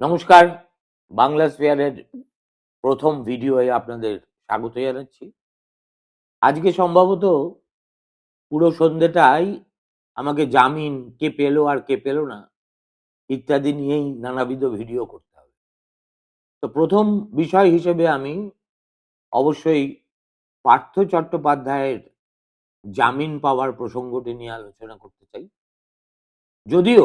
নমস্কার, বাংলা স্পেয়ারের প্রথম ভিডিওয়ে আপনাদের স্বাগত জানাচ্ছি। আজকে সম্ভবত পুরো সন্ধ্যেটাই আমাকে জামিন কে পেল আর কে পেল না, ইত্যাদি নিয়েই নানাবিধ ভিডিও করতে হবে। তো প্রথম বিষয় হিসেবে আমি অবশ্যই পার্থ চট্টোপাধ্যায়ের জামিন পাওয়ার প্রসঙ্গটি নিয়ে আলোচনা করতে চাই। যদিও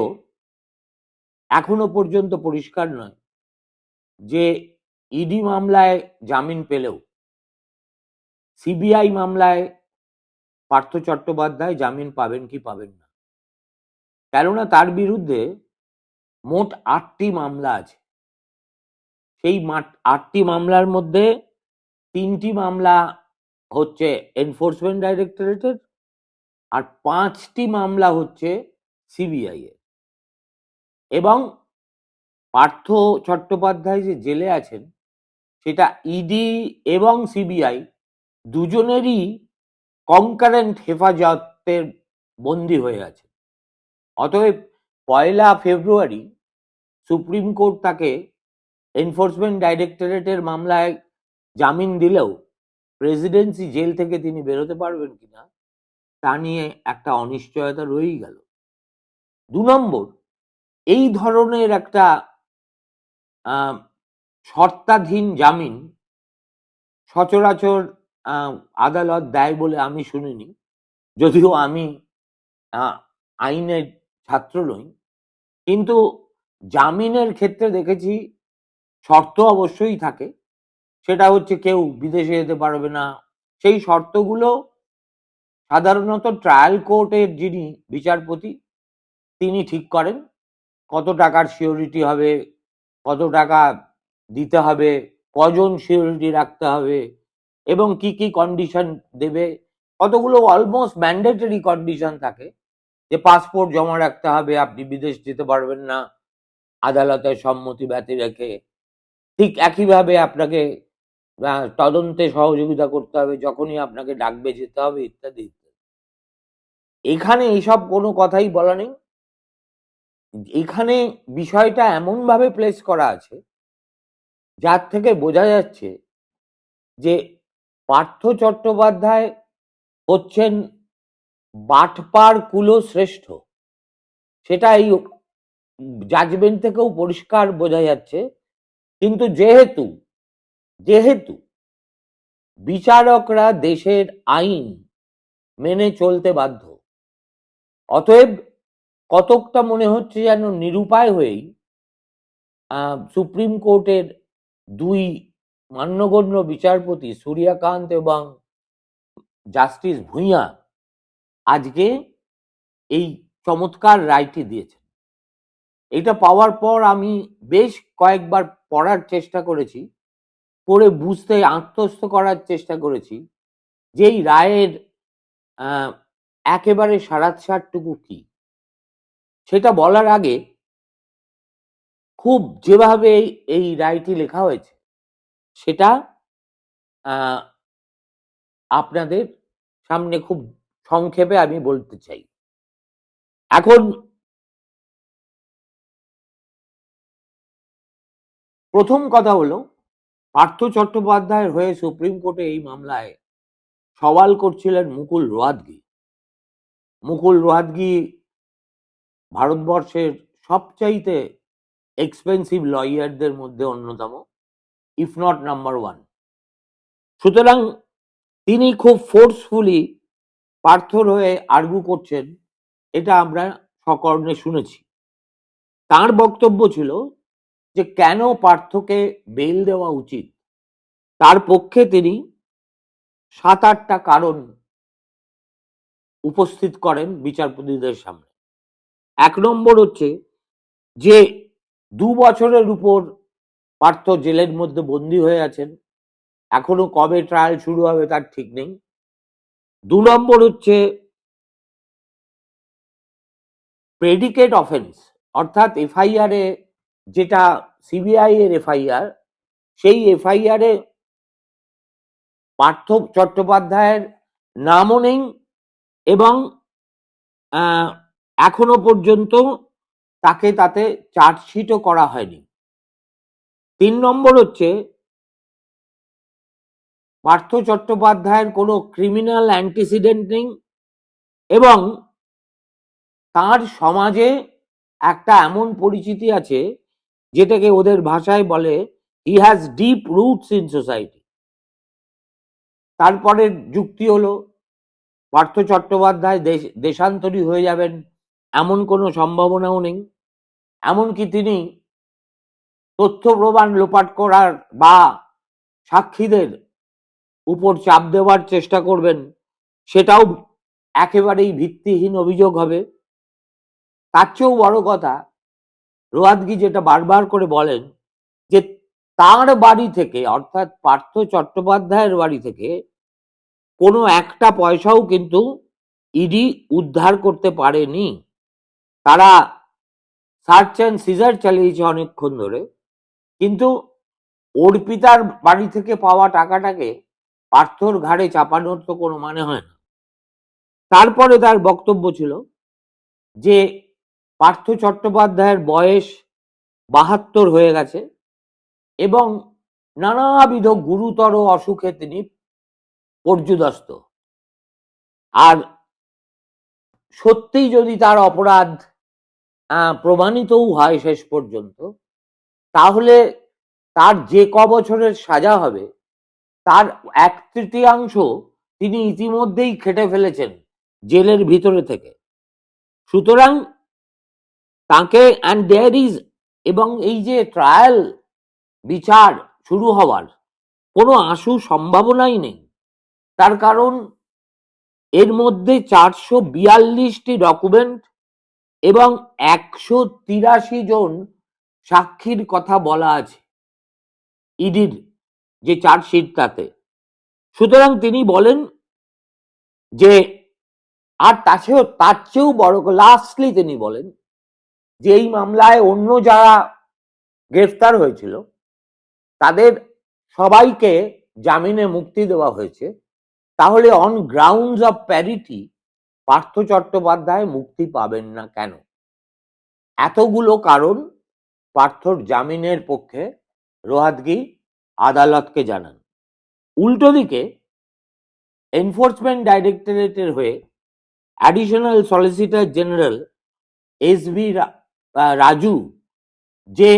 এখনও পর্যন্ত পরিষ্কার নয় যে ইডি মামলায় জামিন পেলেও সিবিআই মামলায় পার্থ চট্টোপাধ্যায় জামিন পাবেন কি পাবেন না। কেননা তার বিরুদ্ধে মোট আটটি মামলা আছে। সেই আটটি মামলার মধ্যে তিনটি মামলা হচ্ছে এনফোর্সমেন্ট ডাইরেক্টরেটের আর পাঁচটি মামলা হচ্ছে সিবিআই এর। এবং পার্থ চট্টোপাধ্যায় যে জেলে আছেন, সেটা ইডি এবং সিবিআই দুজনেরই কনকারেন্ট হেফাজতের বন্দি হয়ে আছে। অতএব পয়লা ফেব্রুয়ারি সুপ্রিম কোর্ট তাকে এনফোর্সমেন্ট ডাইরেক্টরেটের মামলায় জামিন দিলেও প্রেসিডেন্সি জেল থেকে তিনি বেরোতে পারবেন কিনা, তা নিয়ে একটা অনিশ্চয়তা রয়েই গেল। দু নম্বর এই ধরনের একটা শর্তাধীন জামিন সচরাচর আদালত দেয় বলে আমি শুনিনি। যদিও আমি আইনের ছাত্র নই। কিন্তু জামিনের ক্ষেত্রে দেখেছি শর্ত অবশ্যই থাকে। সেটা হচ্ছে কেউ বিদেশে যেতে পারবে না। সেই শর্তগুলো সাধারণত ট্রায়াল কোর্টের যিনি বিচারপতি, তিনি ঠিক করেন। কত টাকার সিওরিটি হবে, কত টাকা দিতে হবে, কজন সিওরিটি রাখতে হবে এবং কি কি কন্ডিশন দেবে। কতগুলো অলমোস্ট ম্যান্ডেটরি কন্ডিশন থাকে যে পাসপোর্ট জমা রাখতে হবে, আপনি বিদেশ যেতে পারবেন না, আদালতের সম্মতি ব্যতি রেখে। ঠিক একইভাবে আপনাকে তদন্তে সহযোগিতা করতে হবে, যখনই আপনাকে ডাকবে যেতে হবে, ইত্যাদি এখানে এইসব কোনো কথাই বলা নেই। এখানে বিষয়টা এমন ভাবে প্লেস করা আছে, যার থেকে বোঝা যাচ্ছে যে পার্থ চট্টোপাধ্যায় হচ্ছেন বাটপার কুলো শ্রেষ্ঠ। সেটা এই জাজমেন্ট থেকেও পরিষ্কার বোঝা যাচ্ছে। কিন্তু যেহেতু যেহেতু বিচারকরা দেশের আইন মেনে চলতে বাধ্য, অতএব কতকটা মনে হচ্ছে যেন নিরুপায় হয়েই সুপ্রিম কোর্টের দুই মান্যগণ্য বিচারপতি সূর্যকান্ত এবং জাস্টিস ভূঁইয়া আজকে এই চমৎকার রায়টি দিয়েছেন। এটা পাওয়ার পর আমি বেশ কয়েকবার পড়ার চেষ্টা করেছি, পড়ে বুঝতে আত্মস্থ করার চেষ্টা করেছি যে এই রায়ের একেবারে সারাৎসারটুকু কি। সেটা বলার আগে খুব যেভাবে এই- রায়টি লেখা হয়েছে, সেটা আপনাদের সামনে খুব সংক্ষেপে আমি বলতে চাই। এখন প্রথম কথা হলো, পার্থ চট্টোপাধ্যায়ের হয়ে সুপ্রিম কোর্টে এই মামলায় সওয়াল করছিলেন মুকুল রোহাতগি। মুকুল রোহাতগি ভারতবর্ষের সবচাইতে এক্সপেন্সিভ লয়ারদের মধ্যে অন্যতম ইফ নট নাম্বার ওয়ান সুতরাং তিনি খুব ফোর্সফুলি পার্থর হয়ে আর্গু করছেন, এটা আমরা সকর্ণে শুনেছি। তার বক্তব্য ছিল যে কেন পার্থকে বেল দেওয়া উচিত? তার পক্ষে তিনি সাত আটটা কারণ উপস্থিত করেন বিচারপতিদের সামনে। এক নম্বর হচ্ছে যে দু বছরের উপর পার্থ জেলের মধ্যে বন্দী হয়ে আছেন। এখনও কবে ট্রায়াল শুরু হবে তার ঠিক নেই। দু নম্বর হচ্ছে প্রেডিকেট অফেন্স অর্থাৎ এফআইআর এ যেটা সিবিআই এর এফআইআর সেই এফআইআর এ পার্থ চট্টোপাধ্যায়ের নামও নেই এবং এখনও পর্যন্ত তাকে তাতে চার্জশিটও করা হয়নি। তিন নম্বর হচ্ছে, পার্থ চট্টোপাধ্যায়ের কোনো ক্রিমিনাল অ্যান্টিসিডেন্ট নেই এবং তার সমাজে একটা এমন পরিচিতি আছে যেটাকে ওদের ভাষায় বলে he has deep roots in society তারপরে যুক্তি হলো, পার্থ চট্টোপাধ্যায় দেশ, দেশান্তরী হয়ে যাবেন। এমন কোনো সম্ভাবনাও নেই। এমনকি তিনি তথ্য প্রমাণ লোপাট করার বা সাক্ষীদের উপর চাপ দেওয়ার চেষ্টা করবেন, সেটাও একেবারেই ভিত্তিহীন অভিযোগ হবে। তার চেয়েও বড় কথা রোয়াদগি যেটা বারবার করে বলেন যে তার বাড়ি থেকে, অর্থাৎ পার্থ চট্টোপাধ্যায়ের বাড়ি থেকে, কোনো একটা পয়সাও কিন্তু ইডি উদ্ধার করতে পারেনি। তারা সার্চ অ্যান্ড সিজার চালিয়েছে অনেকক্ষণ ধরে। কিন্তু অর্পিতার বাড়ি থেকে পাওয়া টাকাটাকে পার্থর ঘাড়ে চাপানোর তো কোনো মানে হয় না। তারপরে তার বক্তব্য ছিল যে পার্থ চট্টোপাধ্যায়ের বয়স বাহাত্তর হয়ে গেছে এবং নানাবিধ গুরুতর অসুখে তিনি পর্যুদস্ত। আর সত্যিই যদি তার অপরাধ প্রমাণিতও হয় শেষ পর্যন্ত। তাহলে তার যে ক বছরের সাজা হবে, তার এক তৃতীয়াংশ তিনি ইতিমধ্যেই খেটে ফেলেছেন জেলের ভিতরে থেকে। সুতরাং তাকে অ্যান্ড দেয়ার ইজ এবং এই যে ট্রায়াল বিচার শুরু হওয়ার কোনো আশু সম্ভাবনাই নেই। তার কারণ, এর মধ্যে চারশো বিয়াল্লিশটি ডকুমেন্ট এবং একশো তিরাশি জন সাক্ষীর কথা বলা আছে ইডির যে চার্জশিট তাতে। সুতরাং তিনি বলেন যে, আর তাছেও, তার চেয়েও বড় লাস্টলি তিনি বলেন যে, এই মামলায় অন্য যারা গ্রেফতার হয়েছিল, তাদের সবাইকে জামিনে মুক্তি দেওয়া হয়েছে। তাহলে on grounds of parity Partha Chattopadhyay মুক্তি পাবেন না কেন? এতগুলো কারণ পার্থর জামিনের পক্ষে রোহাতগি আদালতকে জানান। উল্টো দিকে এনফোর্সমেন্ট ডাইরেক্টরেটের হয়ে additional solicitor general S V Raju যে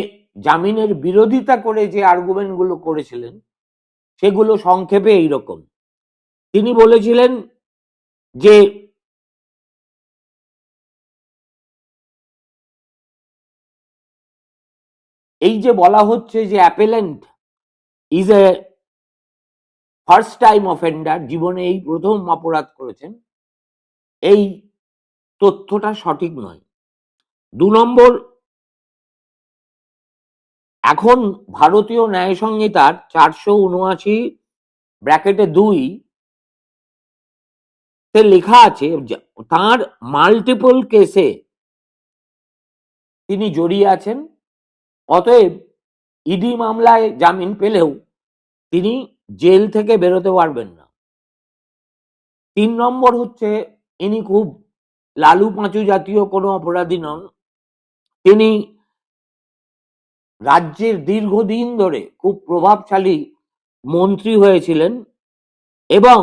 জামিনের বিরোধিতা করে যে আর্গুমেন্টগুলো করেছিলেন, সেগুলো সংক্ষেপে এইরকম। তিনি বলেছিলেন যে এই যে বলা হচ্ছে যে appellant is a first time offender জীবনে এই প্রথম অপরাধ করেছেন, এই তথ্যটা সঠিক নয়। দু নম্বর, এখন ভারতীয় ন্যায় সংহিতার চারশো উনআশি ব্র্যাকেটে দুই তে লেখা আছে তার মাল্টিপল কেসে তিনি জড়িয়ে আছেন। অতএব ইডি মামলায় জামিন পেলেও তিনি জেল থেকে বেরোতে পারবেন না। তিন নম্বর হচ্ছে, ইনি খুব লালু পাঁচু জাতীয় কোনো অপরাধী নন। তিনি রাজ্যের দীর্ঘদিন ধরে খুব প্রভাবশালী মন্ত্রী হয়েছিলেন এবং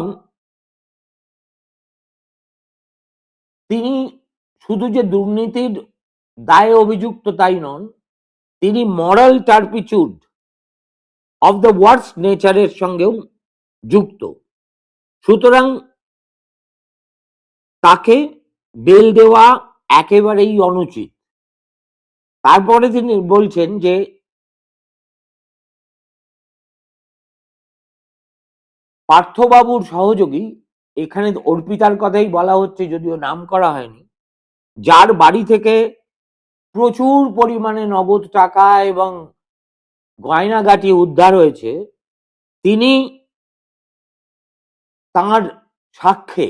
তিনি শুধু যে দুর্নীতির দায়ে অভিযুক্ত তাই নন তিনি moral turpitude of the worst নেচারের সঙ্গেও যুক্ত। সুতরাং তাকে বেল দেওয়া একেবারেই অনুচিত। তারপরে তিনি বলছেন যে, পার্থবাবুর সহযোগী, এখানে অর্পিতার কথাই বলা হচ্ছে, যদিও নাম করা হয়নি, যার বাড়ি থেকে প্রচুর পরিমাণে নগদ টাকা এবং গয়নাগাটি উদ্ধার হয়েছে, তিনি তার সাক্ষ্যে,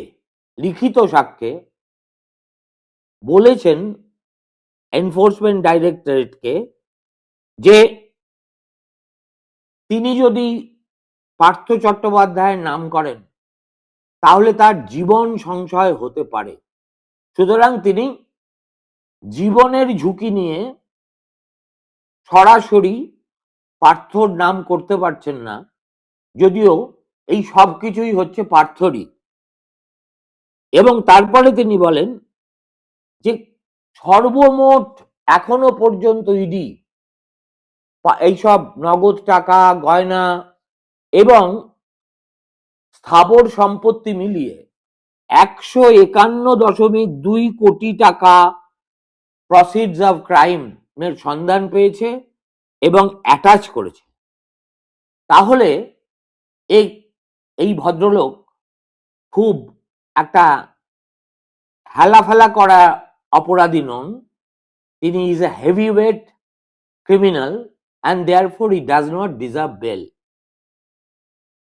লিখিত সাক্ষ্যে বলেছেন এনফোর্সমেন্ট ডাইরেক্টরেটকে যে তিনি যদি পার্থ চট্টোপাধ্যায়ের নাম করেন, তাহলে তার জীবন সংশয় হতে পারে। সুতরাং তিনি জীবনের ঝুঁকি নিয়ে সরাসরি পার্থর নাম করতে পারছেন না, যদিও এই সব কিছুই হচ্ছে পার্থরই। এবং তারপরে তিনি বলেন যে, সর্বমোট এখনও পর্যন্ত ইডি এইসব নগদ টাকা, গয়না এবং স্থাবর সম্পত্তি মিলিয়ে একশো একান্ন দশমিক দুই কোটি টাকা প্রসিডস অফ ক্রাইম এর সন্ধান পেয়েছে এবং অ্যাটাচ করেছে। তাহলে এই এই ভদ্রলোক খুব একটা হেলাফেলা করা অপরাধী নন। তিনি is a heavyweight criminal and therefore he does not deserve bail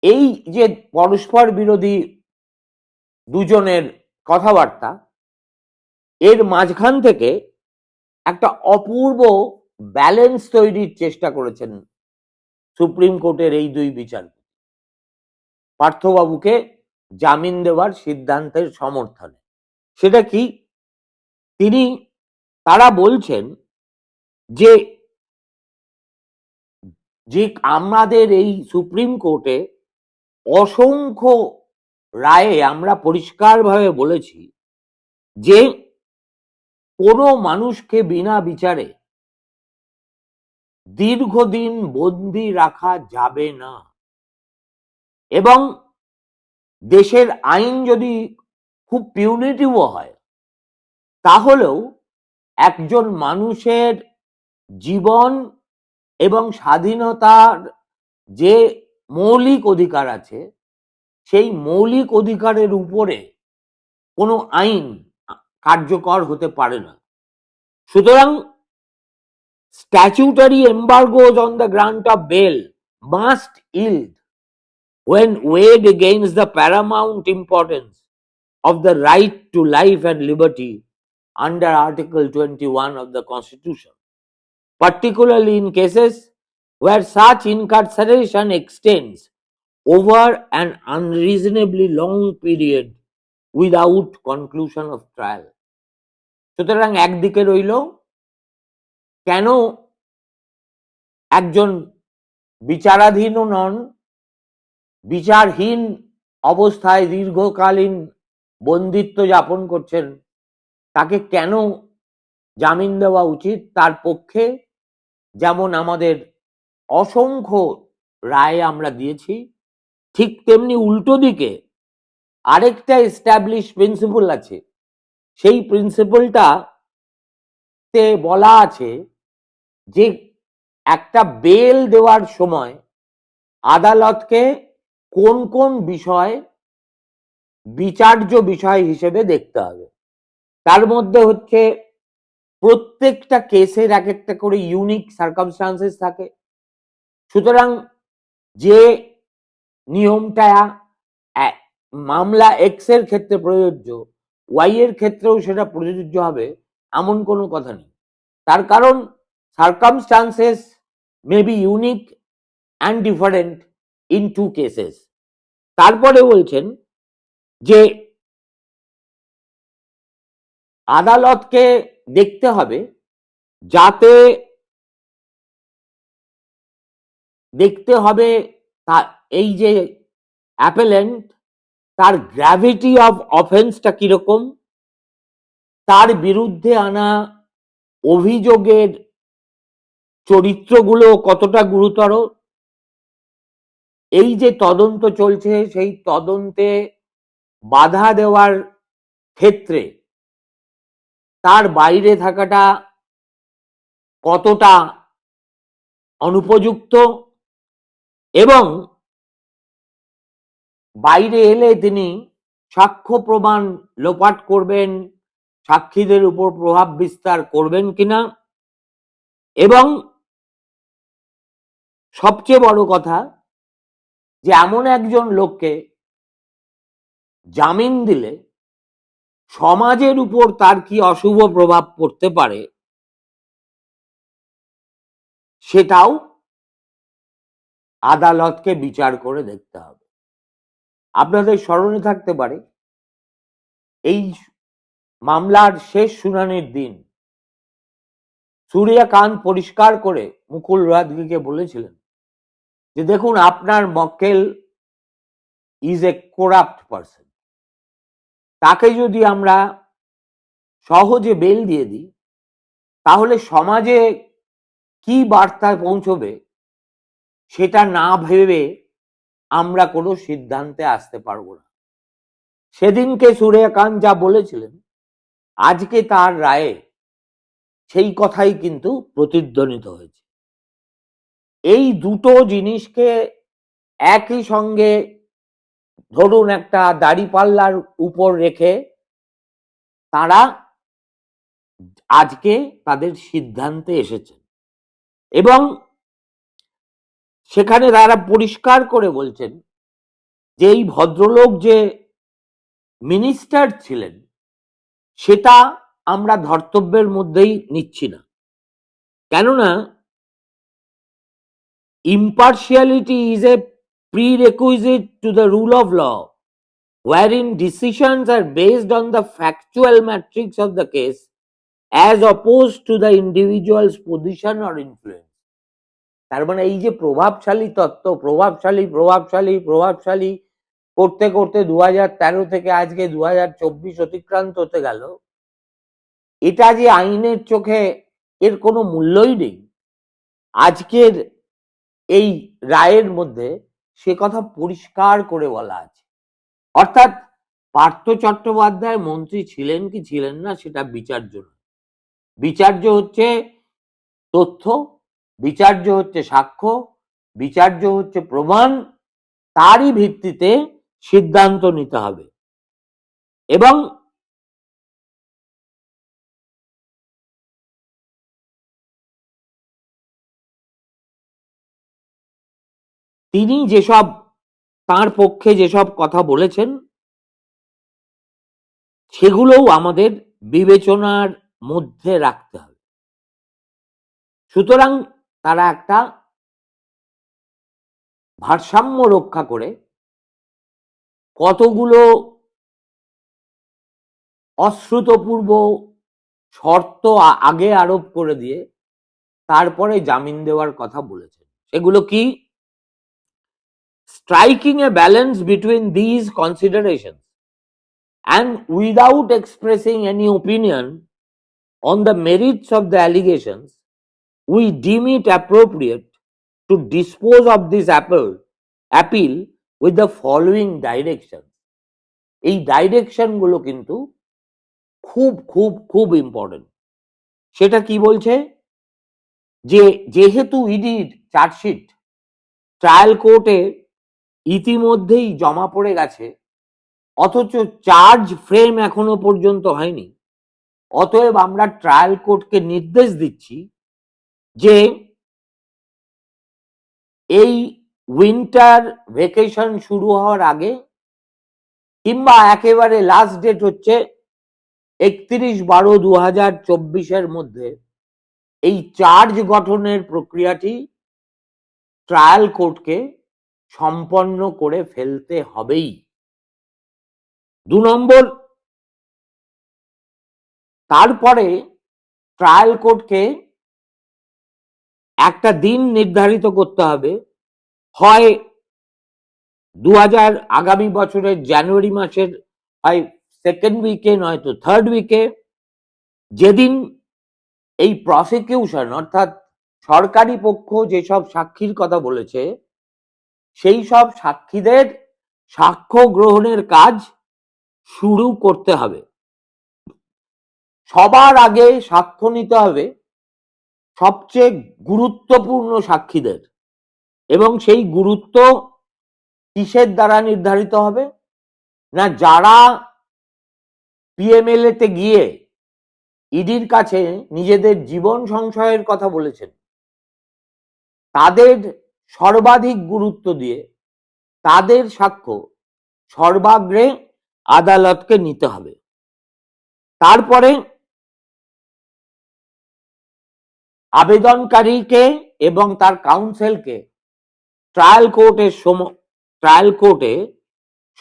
এই যে পরস্পর বিরোধী দুজনের কথাবার্তা, এর মাঝখান থেকে একটা অপূর্ব ব্যালেন্স তৈরির চেষ্টা করেছেন সুপ্রিম কোর্টের এই দুই বিচারপতি। পার্থবাবুকে জামিন দেওয়ার সিদ্ধান্তের সমর্থনে। সেটা কি? তিনি, তারা বলছেন যে যে আমাদের এই সুপ্রিম কোর্টে অসংখ্য রায়ে আমরা পরিষ্কারভাবে বলেছি যে কোনো মানুষকে বিনা বিচারে দীর্ঘদিন বন্দি রাখা যাবে না। এবং দেশের আইন যদি খুব পিউনিটিভও হয়, তাহলেও একজন মানুষের জীবন এবং স্বাধীনতার যে মৌলিক অধিকার আছে, সেই মৌলিক অধিকারের উপরে কোনো আইন কার্যকর হতে পারে না সুতরাং statutory embargoes on the grant of bail must yield when weighed against the paramount importance of the right to life and liberty under Article 21 of the Constitution, particularly in cases where such incarceration extends over an unreasonably long period without conclusion of trial সুতরাং একদিকে রইল, কেন একজন বিচারাধীনও নন, বিচারহীন অবস্থায় দীর্ঘকালীন বন্দিত্ব যাপন করছেন, তাকে কেন জামিন দেওয়া উচিত? তার পক্ষে যেমন আমাদের অসংখ্য রায় আমরা দিয়েছি, ঠিক তেমনি উল্টো দিকে আরেকটা এস্টাবলিশ প্রিন্সিপল আছে। সেই প্রিন্সিপলটা তে বলা আছে যে একটা বেল দেওয়ার সময় আদালতকে কোন কোন বিষয় বিচার্য বিষয় হিসেবে দেখতে হবে। তার মধ্যে হচ্ছে প্রত্যেকটা কেসের এক একটা করে ইউনিক সার্কামস্টান্সেস থাকে। সুতরাং যে নিয়মটা মামলা এক্সের ক্ষেত্রে প্রযোজ্য ওয়াই এর ক্ষেত্রেও সেটা প্রযোজ্য হবে, এমন কোনো কথা নেই। তার কারণ circumstances may be unique and different in two cases তারপরে বলছেন যে আদালতকে দেখতে হবে যাতে দেখতে হবে তা- এই যে অ্যাপেলেন্ট তার গ্র্যাভিটি অফ অফেন্সটা কীরকম? তার বিরুদ্ধে আনা অভিযোগের চরিত্রগুলো কতটা গুরুতর? এই যে তদন্ত চলছে, সেই তদন্তে বাধা দেওয়ার ক্ষেত্রে তার বাইরে থাকাটা কতটা অনুপযুক্ত? এবং বাইরে এলে তিনি সাক্ষ্য প্রমাণ লোপাট করবেন, সাক্ষীদের উপর প্রভাব বিস্তার করবেন কিনা? এবং সবচেয়ে বড় কথা যে এমন একজন লোককে জামিন দিলে সমাজের উপর তার কি অশুভ প্রভাব পড়তে পারে? সেটাও আদালতকে বিচার করে দেখতে হবে। আপনাদের স্মরণে থাকতে পারে, এই মামলার শেষ শুনানির দিন সূর্যকান্ত পরিষ্কার করে মুকুল রাজগিকে বলেছিলেন যে, দেখুন, আপনার মক্কেল ইজ এ কোরাপ্ট পারসন তাকে যদি আমরা সহজে বেল দিয়ে দিই, তাহলে সমাজে কি বার্তা পৌঁছবে সেটা না ভেবে আমরা কোনো সিদ্ধান্তে আসতে পারব না। সেদিনকে সূর্যকান্ত যা বলেছিলেন, আজকে তার রায়ে সেই কথাই কিন্তু প্রতিধ্বনিত হয়েছে। এই দুটো জিনিসকে একই সঙ্গে ধরুন একটা দাড়িপাল্লার উপর রেখে তারা আজকে তাদের সিদ্ধান্তে এসেছেন। এবং সেখানে তারা পরিষ্কার করে বলছেন যে এই ভদ্রলোক যে মিনিস্টার ছিলেন, সেটা আমরা ধর্তব্যের মধ্যেই নিচ্ছি না। কেননা impartiality is a prerequisite to the rule of law wherein decisions are based on the factual matrix of the case as oppose to the individual's position or influence তার মানে এই যে প্রভাবশালী তত্ত্ব, প্রভাবশালী প্রভাবশালী প্রভাবশালী, করতে করতে দু তেরো থেকে আজকে দু চব্বিশ অতিক্রান্ত হতে গেল, এটা যে আইনের চোখে এর কোনো মূল্যই নেই। আজকের এই রায়ের মধ্যে সে কথা পরিষ্কার করে বলা আছে। অর্থাৎ পার্থ চট্টোপাধ্যায় মন্ত্রী ছিলেন কি ছিলেন না সেটা বিচার্য নয়। বিচার্য হচ্ছে তথ্য বিচার্য হচ্ছে সাক্ষ্য, বিচার্য হচ্ছে প্রমাণ, তারই ভিত্তিতে সিদ্ধান্ত নিতে হবে। এবং তিনি যেসব, তার পক্ষে যেসব কথা বলেছেন, সেগুলোও আমাদের বিবেচনার মধ্যে রাখতে হবে। সুতরাং তারা একটা ভারসাম্য রক্ষা করে কতগুলো অশ্রুতপূর্ব শর্ত আগে আরোপ করে দিয়ে তারপরে জামিন দেওয়ার কথা বলেছেন। সেগুলো কি? Striking a balance between these consideration and without expressing any opinion on the merits of the allegation we deem it appropriate to dispose of this appeal, appeal with the following direction. এই ডাইরেকশনগুলো কিন্তু খুব খুব খুব important সেটা কি বলছে যে যেহেতু ইডির চার্জশিট ট্রায়াল কোর্টে ইতিমধ্যেই জমা পড়ে গেছে অথচ চার্জ ফ্রেম এখনও পর্যন্ত হয়নি অতএব আমরা ট্রায়াল কোর্টকে নির্দেশ দিচ্ছি যে এই উইন্টার ভেকেশন শুরু হওয়ার আগে কিংবা একেবারে লাস্ট ডেট হচ্ছে একত্রিশ বারো দু হাজার চব্বিশের মধ্যে এই চার্জ গঠনের প্রক্রিয়াটি ট্রায়াল কোর্টকে সম্পন্ন করে ফেলতে হবেই। দু নম্বর, তারপরে ট্রায়াল কোর্টকে একটা দিন নির্ধারিত করতে হবে। হয় দু হাজার আগামী বছরের জানুয়ারি মাসের, হয় সেকেন্ড উইকে নয়তো থার্ড উইকে যেদিন এই প্রসিকিউশন অর্থাৎ সরকারি পক্ষ যেসব সাক্ষীর কথা বলেছে, সেই সব সাক্ষীদের সাক্ষ্য গ্রহণের কাজ শুরু করতে হবে। সবার আগে সাক্ষ্য নিতে হবে। সবচেয়ে গুরুত্বপূর্ণ সাক্ষীদের। এবং সেই গুরুত্ব কিসের দ্বারা নির্ধারিত হবে? না যারা পিএমএলএ তে গিয়ে ইডির কাছে নিজেদের জীবন সংশয়ের কথা বলেছেন, তাদের সর্বাধিক গুরুত্ব দিয়ে তাদের সাক্ষ্য সর্বাগ্রে আদালতকে নিতে হবে। তারপরে আবেদনকারীকে এবং তার কাউন্সিলকে ট্রায়াল কোর্টের ট্রায়াল কোর্টে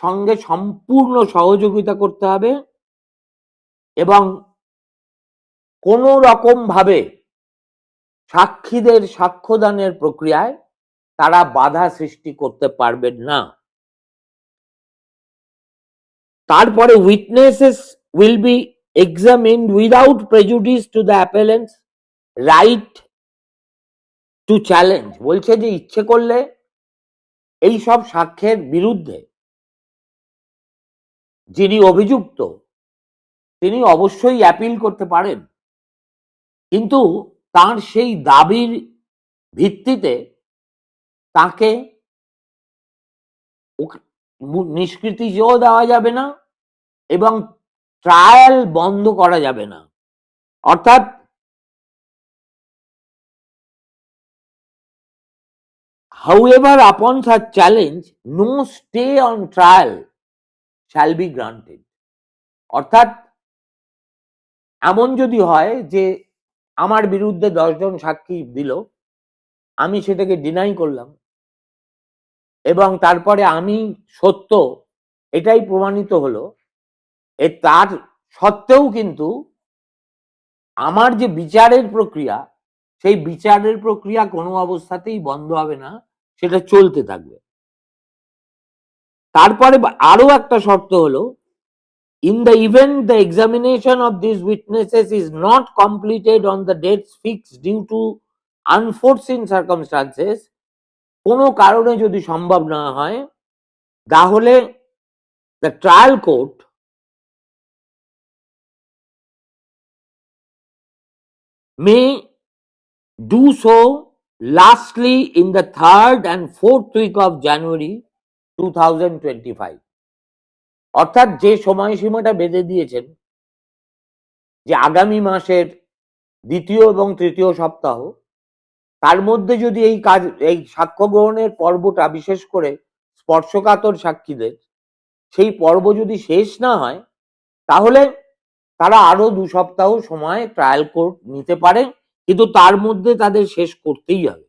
সঙ্গে সম্পূর্ণ সহযোগিতা করতে হবে এবং কোনো রকম ভাবে সাক্ষীদের সাক্ষ্যদানের প্রক্রিয়ায় তারা বাধা সৃষ্টি করতে পারবেন না। তারপরে witnesses will be examine without prejudice to the appellant's right to challenge বলছে যে ইচ্ছে করলে এই সব সাক্ষ্যের বিরুদ্ধে যিনি অভিযুক্ত, তিনি অবশ্যই অ্যাপিল করতে পারেন। কিন্তু তার সেই দাবির ভিত্তিতে তাকে মু- নিষ্কৃতিও দেওয়া যাবে না এবং ট্রায়াল বন্ধ করা যাবে না। অর্থাৎ however, upon such challenge, no stay on trial shall be granted. অর্থাৎ, এমন যদি হয় যে আমার বিরুদ্ধে দশজন সাক্ষী দিল, আমি সেটাকে ডিনাই করলাম এবং তারপরে আমি সত্য এটাই প্রমাণিত হলো, এ তার সত্ত্বেও কিন্তু আমার যে বিচারের প্রক্রিয়া, সেই বিচারের প্রক্রিয়া কোনো অবস্থাতেই বন্ধ হবে না। সেটা চলতে থাকবে। তারপরে আরও একটা শর্ত হলো in the event the examination of this witnesses is not completed on the dates fix due to unforeseen circumstances কোনো কারণে যদি সম্ভব না হয়, তাহলে the trial court may do so lastly, in the third and fourth week of January 2025 অর্থাৎ যে সময়সীমাটা বেঁধে দিয়েছেন, যে আগামী মাসের দ্বিতীয় এবং তৃতীয় সপ্তাহ, তার মধ্যে যদি এই কাজ, এই সাক্ষ্য গ্রহণের পর্বটা বিশেষ করে স্পর্শকাতর সাক্ষীদের, সেই পর্ব যদি শেষ না হয়, তাহলে তারা আরও দু সপ্তাহ সময় ট্রায়াল কোর্ট নিতে পারে। কিন্তু তার মধ্যে তাদের শেষ করতেই হবে।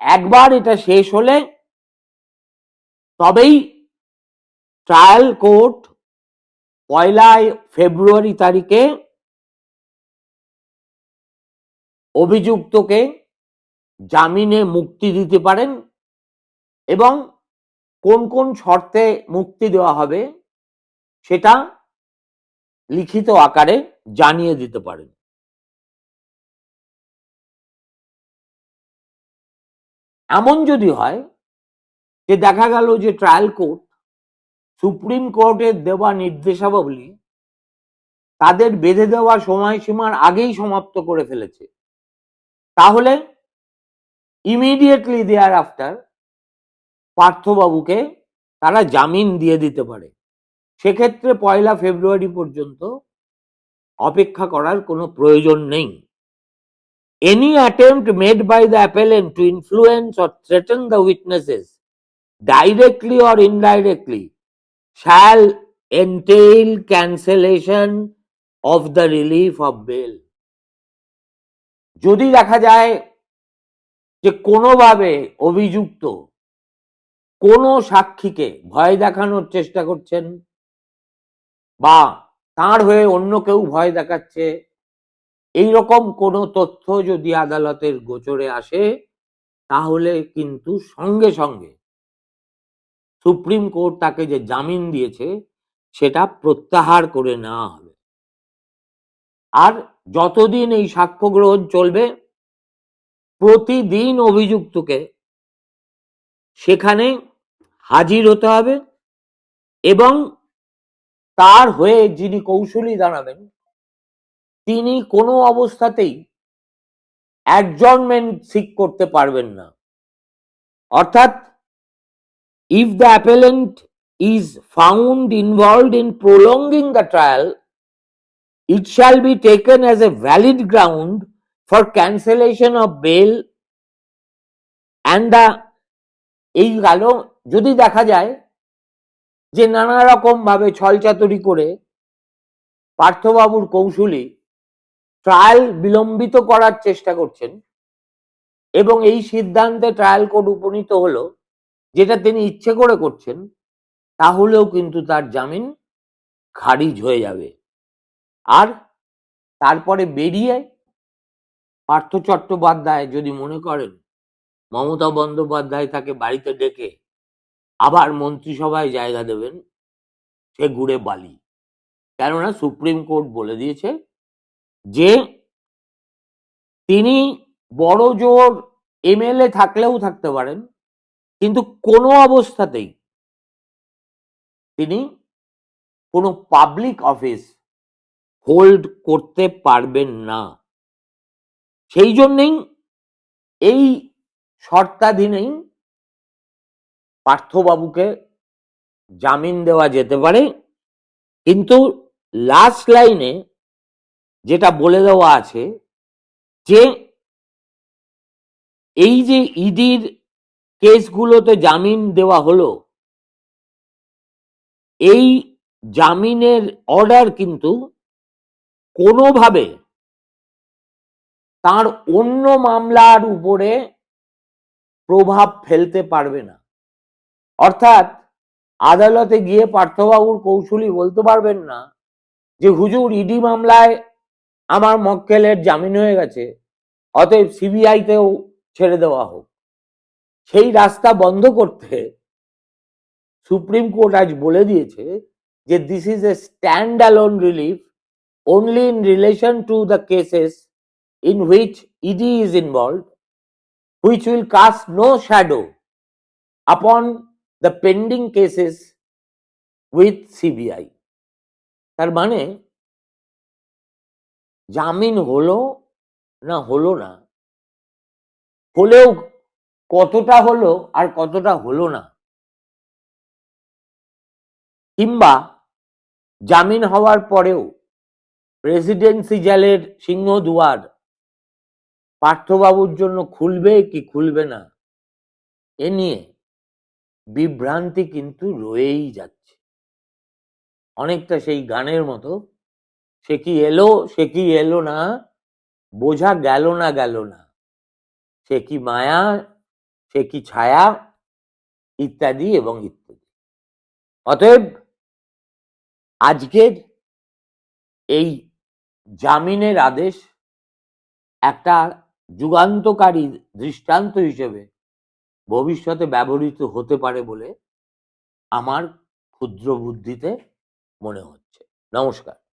একবার এটা শেষ হলে তবেই ট্রায়াল কোর্ট পয়লা ফেব্রুয়ারি তারিখে অভিযুক্তকে জামিনে মুক্তি দিতে পারেন এবং কোন কোন শর্তে মুক্তি দেওয়া হবে সেটা লিখিত আকারে জানিয়ে দিতে পারেন। এমন যদি হয় যে দেখা গেল যে ট্রায়াল কোর্ট সুপ্রিম কোর্টের দেওয়া নির্দেশাবলী তাদের বেঁধে দেওয়া সময়সীমার আগেই সমাপ্ত করে ফেলেছে, তাহলে ইমিডিয়েটলি দেয়ার আফটার পার্থবাবুকে তারা জামিন দিয়ে দিতে পারে। সেক্ষেত্রে পয়লা ফেব্রুয়ারি পর্যন্ত অপেক্ষা করার কোনো প্রয়োজন নেই। Any attempt made by the appellant to influence or threaten the witnesses directly or indirectly, shall entail cancellation of the relief of bail. যদি দেখা যায় যে কোনোভাবে অভিযুক্ত কোনো সাক্ষীকে ভয় দেখানোর চেষ্টা করছেন বা তার হয়ে অন্য কেউ ভয় দেখাচ্ছে এই রকম কোনো তথ্য যদি আদালতের গোচরে আসে, তাহলে কিন্তু সঙ্গে সঙ্গে সুপ্রিম কোর্ট তাকে যে জামিন দিয়েছে, সেটা প্রত্যাহার করে নেওয়া হবে। আর যতদিন এই সাক্ষ্য গ্রহণ চলবে, প্রতিদিন অভিযুক্তকে সেখানে হাজির হতে হবে এবং তার হয়ে যিনি কৌশলী দাঁড়াবেন তিনি কোনো অবস্থাতেই অ্যাডজর্নমেন্ট সিক করতে পারবেন না। অর্থাৎ if the appellant is found involve in prolonging the trial it shall be taken as a valid ground for cancellation of bail and the এই গেল, যদি দেখা যায় যে নানা রকমভাবে ছলচাতুরি করে পার্থবাবুর কৌশলী ট্রায়াল বিলম্বিত করার চেষ্টা করছেন এবং এই সিদ্ধান্তে ট্রায়াল কোর্ট উপনীত হলো, যেটা তিনি ইচ্ছে করে করছেন, তাহলেও কিন্তু তার জামিন খারিজ হয়ে যাবে। আর তারপরে বেরিয়ে পার্থ চট্টোপাধ্যায় যদি মনে করেন, মমতা বন্দ্যোপাধ্যায় তাকে বাড়িতে ডেকে আবার মন্ত্রিসভায় জায়গা দেবেন, সে ঘুরে বালি। কেননা সুপ্রিম কোর্ট বলে দিয়েছে যে তিনি বড় জোর এমএলএ থাকলেও থাকতে পারেন, কিন্তু কোনো অবস্থাতেই তিনি কোনো পাবলিক অফিস হোল্ড করতে পারবেন না। সেই জন্যেই এই শর্তাধীনেই পার্থবাবুকে জামিন দেওয়া যেতে পারে, কিন্তু লাস্ট লাইনে যেটা বলে দেওয়া আছে যে এই যে ইডির কেসগুলোতে জামিন দেওয়া হলো, এই জামিনের অর্ডার কিন্তু কোনোভাবে তার অন্য মামলার উপরে প্রভাব ফেলতে পারবে না। অর্থাৎ আদালতে গিয়ে পার্থবাবুর কৌশলী বলতে পারবেন না যে, হুজুর, ইডি মামলায় আমার মক্কেলের জামিন হয়ে গেছে, অতএব সিবিআই তেও ছেড়ে দেওয়া হোক। সেই রাস্তা বন্ধ করতে সুপ্রিম কোর্ট আজ বলে দিয়েছে যে this is a stand alone relief only in relation to the cases in which ED is involve which will cast no shadow upon the pending cases with CBI তার মানে জামিন হলো না হলো না? হলেও কতটা হলো আর কতটা হলো না? কিংবা জামিন হওয়ার পরেও প্রেসিডেন্সি জেলের সিংহদুয়ার পার্থবাবুর জন্য খুলবে কি খুলবে না, এ নিয়ে বিভ্রান্তি কিন্তু রয়েই যাচ্ছে। অনেকটা সেই গানের মতো সে কি এলো, সে কি এলো না? বোঝা গেল না গেল না। সে কি মায়া, সে কি ছায়া? ইত্যাদি এবং ইত্যাদি। অতএব আজকের এই জামিনের আদেশ একটা যুগান্তকারী দৃষ্টান্ত হিসেবে ভবিষ্যতে ব্যবহৃত হতে পারে বলে আমার ক্ষুদ্র বুদ্ধিতে মনে হচ্ছে। নমস্কার।